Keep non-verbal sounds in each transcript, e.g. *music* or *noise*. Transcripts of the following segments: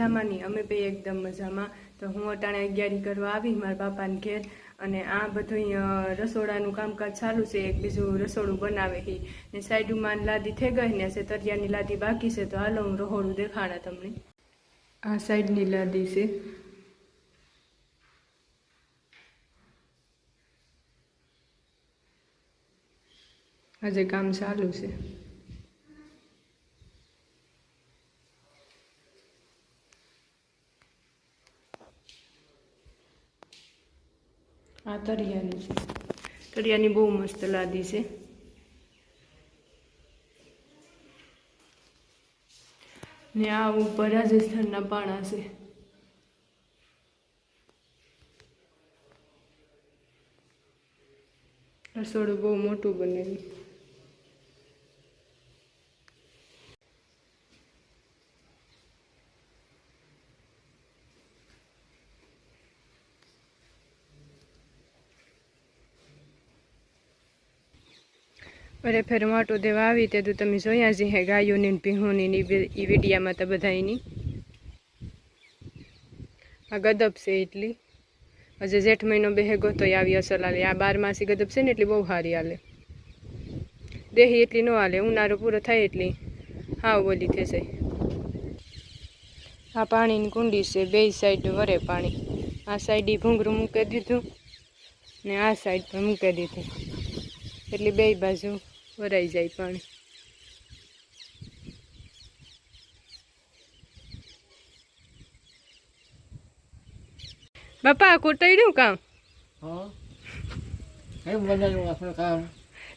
મજામાં નહીં અમે બે એકદમ મજામાં. તો હું અટાણે અગિયારી કરવા આવી, મારા બાપાને ઘેર. અને આ બધું રસોડાનું કામકાજ ચાલુ છે. એક બીજું રસોડું બનાવે છે ને સાઈડમાં લાદી થઈ ગઈ ને છે તરિયાની લાદી બાકી છે. તો હાલો હું રહોડું દેખાડા તમને. આ સાઈડની લાદી છે. આજે કામ ચાલુ છે. આ તરિયાની છે. તરિયાની બહુ મસ્ત લાદી છે. ને આ ઉપર રાજસ્થાનના પાણા છે. રસોડું બહુ મોટું બનેલું. અરે ફેર માટો દેવા આવી તે તો તમે જોયા છે હે ગાયોની ભીહોની ઈ વિડિયામાં તો બધાયની આ ગદબ છે એટલી. હજે જેઠ મહિનો બેહેગો તો આવી અસલ હાલે આ બાર માસી ગદબ છે ને એટલી બહુ સારી હાલે દેહી એટલી ન હાલે ઉનાળો પૂરો થાય એટલી. હાવ બોલી થશે આ પાણીની કુંડી છે, બે સાઈડ વરે પાણી. આ સાઈડ ભૂંગરું મૂકી દીધું ને આ સાઈડ પણ મૂકી દીધું. એટલે બે બાજુ વરાઈ જાય પાણી. બાપા કુટાડ્યું કામ?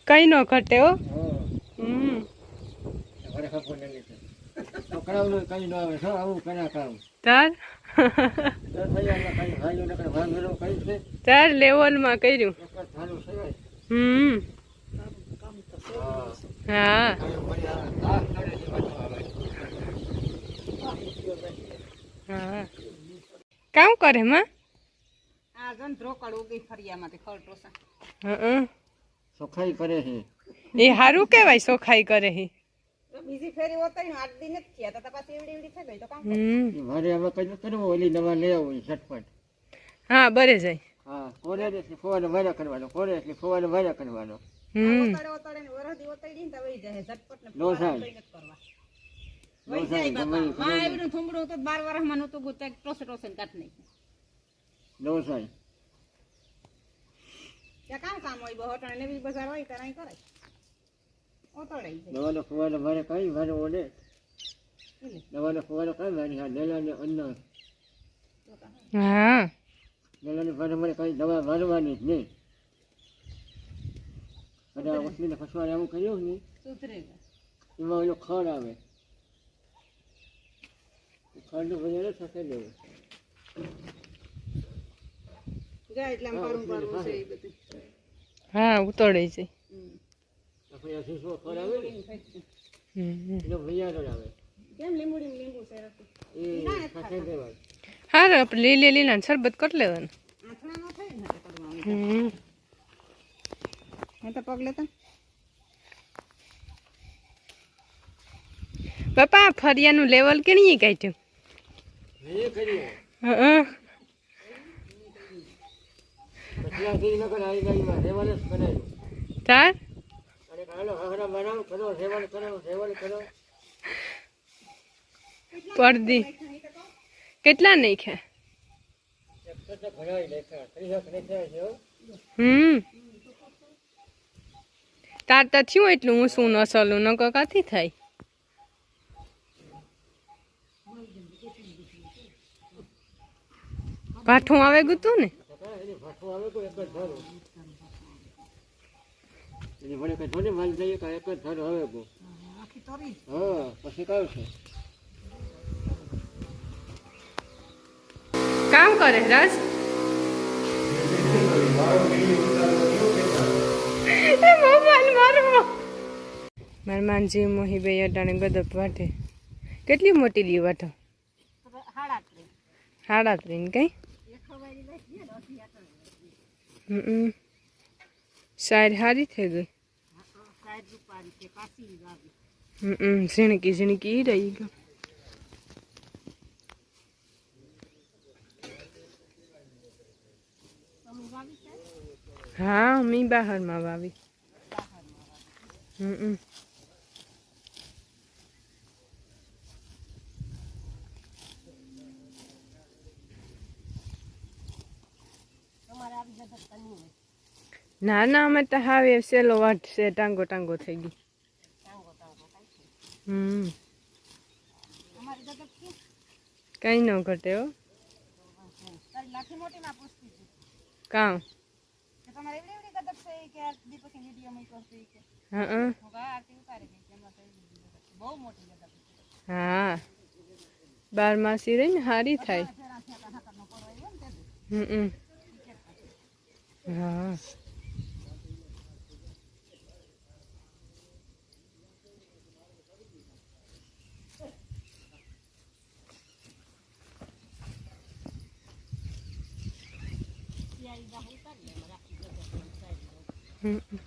કઈ ન ઘટે હો. તાર? કઈ છે કર્યું. હમ. હા. હા? કામ કરે માં સફાઈ કરે હે. એ સારું કેવાય સોખાઈ કરે હી. બીજી ફેરી ઓતાઈ આઠ દિન જ થયા તો પાછી એવડી એવડી થઈ ગઈ તો કામ મારે હવે કઈ કરવું ઓલી દવા લઈ આવું ઝટપટ. હા બરે જાય. હા કોરે એટલે ફોવાને માર્યા કરવાનો કોરે એટલે ફોવાને માર્યા કરવાનો. હમ. ઓતાડે ઓતાડે ને વરદી ઓતાડી ને તો વહી જાય. ઝટપટ ને નો સાહેબ. કઈ નથી કરવા. નો વહી જાય સાહેબ, બાપા. ગમે એ. માં એવડું થોંભડું હતું બાર વર્ષમાં નહોતું ગુતા ટોસે ટોસે ને કાઢ નાખ્યું. નો સાહેબ. ત્યાં કામ કામ હોય ને બી બજાર હોય ત્યારે અહીં કરાય ઓતાડાઈ જાય. નવાનો કઈ મારે ઓને એટલે. કઈ મારી હા નેલાને અન્ન. હા. નેલાને મારે મારે કઈ દવા ભરવાની જ નહીં. અને આ વસ્તીને ફસવાને આવું કર્યું ને એમાં ઓલો ખડ આવે. ખડનું ભજન થશે લેવું બધું. હા ઉતરે છે. હા આપણે લીલી લીલા ને શરબત કરી લેવાનું. આથણા નો થાય ને હાથે પડવાનું હમ. હું તો પગ લેતા. પપ્પા ફરિયાનું લેવલ કેણીએ કાઢ્યું? તાર? પડદી. કેટલા નહીં ખે તો હમ. તાર તો થયું એટલું હું શું નસલું નકો કાથી થાય? ભાઠું આવે ગુતું ને? કામ કરે રસ મોબાઈલ મારા માનજી મોહી બે અટાણે ગદપ વાટે કેટલી મોટી લી વાટો હાડા ત્રીન કઈ સાઈડ હારી થઈ ગઈ? ઝીણકી ઝીણકી રહી ગઈ. હા, મી બહારમાં વાવી. હમ ના ના અમે તો હા સેલો વાટ છે, ટાંગો ટાંગો થઈ ગઈ. હમ. કઈ ન ઘટે હો. કે? તમારે એવડી એવડી ગદક છે કે આ દીપકી વીડિયો માં કરતી કે હા હું કહા આરતી ઉતારી ગઈ કે એમાં તો એવી બધી ગદક છે. બહુ મોટી ગદક છે હા બારમાસી રહી ને હારી થાય ફેરા ફેરા હાથમાં પડવા આવ્યો ને તે દી. હમ હા સિયાળી બહાર ઉતારી લે, એમાં રાખી ગદક એમ સાઈડમાં. હમ એ વીડિયો ને કીધે કે જીવીને જ માથે ચડાવે. ઓલે ખવાય જીવી માથે રાખે જીવી લાલાય મને દાતરડી. *laughs*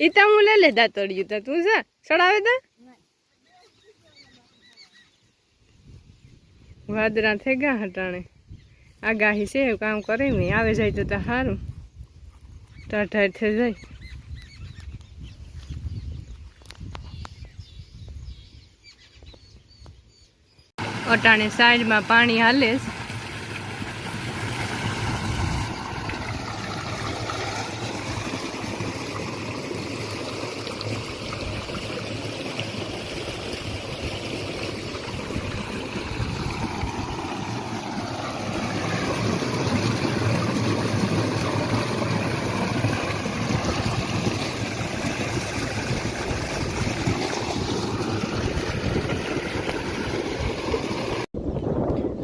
ઈ તો હું લે લે દાતડિયું તા. તું જા. ચડાવે તા. વાદરા થઈ ગયા હટાણે આગાહી છે, એવું કામ કરે ને આવે જાય તો તા સારું ટાઢાર થઈ જાય અટાણે સાઈડમાં પાણી હાલે છે.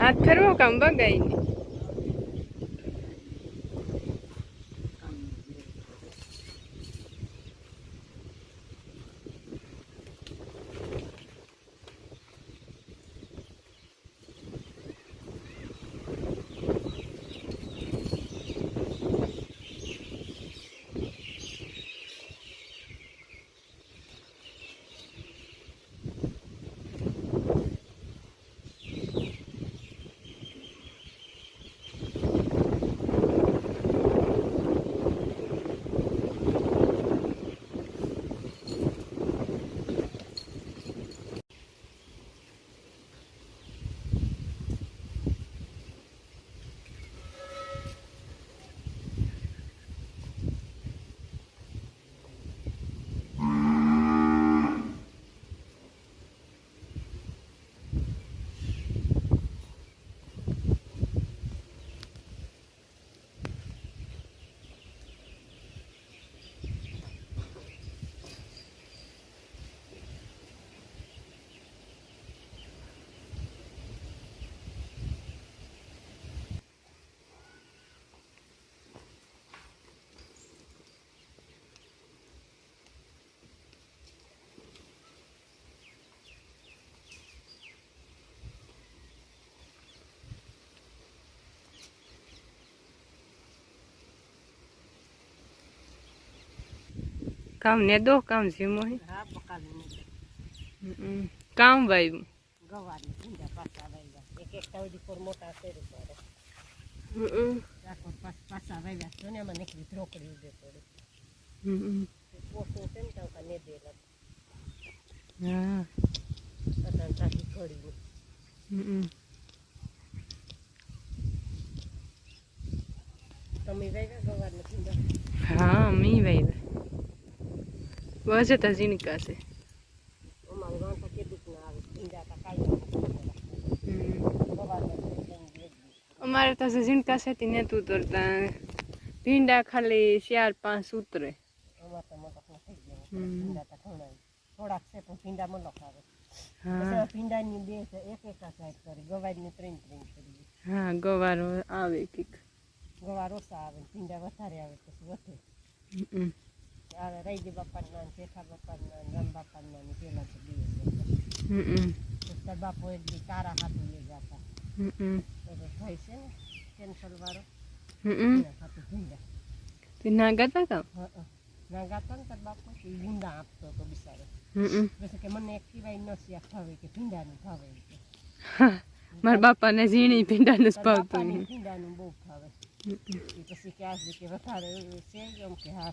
હાથ ફેરવો કામ બગાઈ કામ ને દો કામ ધીમો હે હા પકાવી મૂકે. હમ. કામ વાયું ગવારની ભીંડા પાછા વાવ્યા. એક એક તાવડી પર મોટા શેર પડે. હમ. રાખો પાછ- પાછા વાવ્યા. જો ને એમાં નીકળી ઢોકળી ઉભે પડે. હમ. પોસું છે ને તો કાં ને દેલા. હા તાકી ઘડી. હમ. તમે વાવ્યા ગવાર ભીંડા? બસ તો ઝીણકા છે અમારે તો ઝીણકા છે તે ઉતરતા ભીંડા ખાલી ચાર પાંચ ઉતરે. થોડાક છે પણ ભીંડા મલક આવે. હા ભીંડાની બે છે એક એક સાઈડ કરી ગવારની ત્રણ ત્રણ કરી હા ગવારો આવે કીક ગવાર ઓછા આવે ભીંડા વધારે આવે પછી વધે. આવે રાયજી બાપાના જેઠા બાપાના રામ બાપાના ને પેલા તો દિવસ હતા. બાપો એક દી તારા હાથું લઈ જતા. તો ભાઈ છે ને કેન્સર વાળો. હાથું ભીંડા તે ના ગાતા કા હા ના ગાતા ને તાર બાપુ ગુંદા આપતો હતો બિચારો. પછી કે મને એક સિવાય નથી ભાવે કે ભીંડાનું ભાવે મારા બાપાને ઝીણી ભીંડાનું જ ભાવતું ભીંડાનું બહુ ભાવે પછી કે આ કે વધારે છે એમ કે હા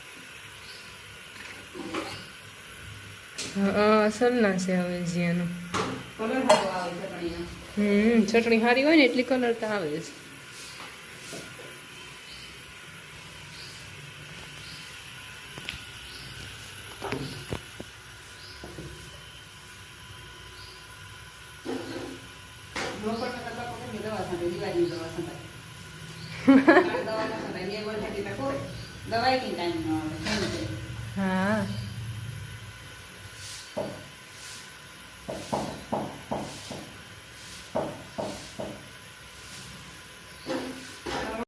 અસલના છે હવે જીયાનું હમ ચટણી સારી હોય ને એટલી કલર તો આવે છે હા.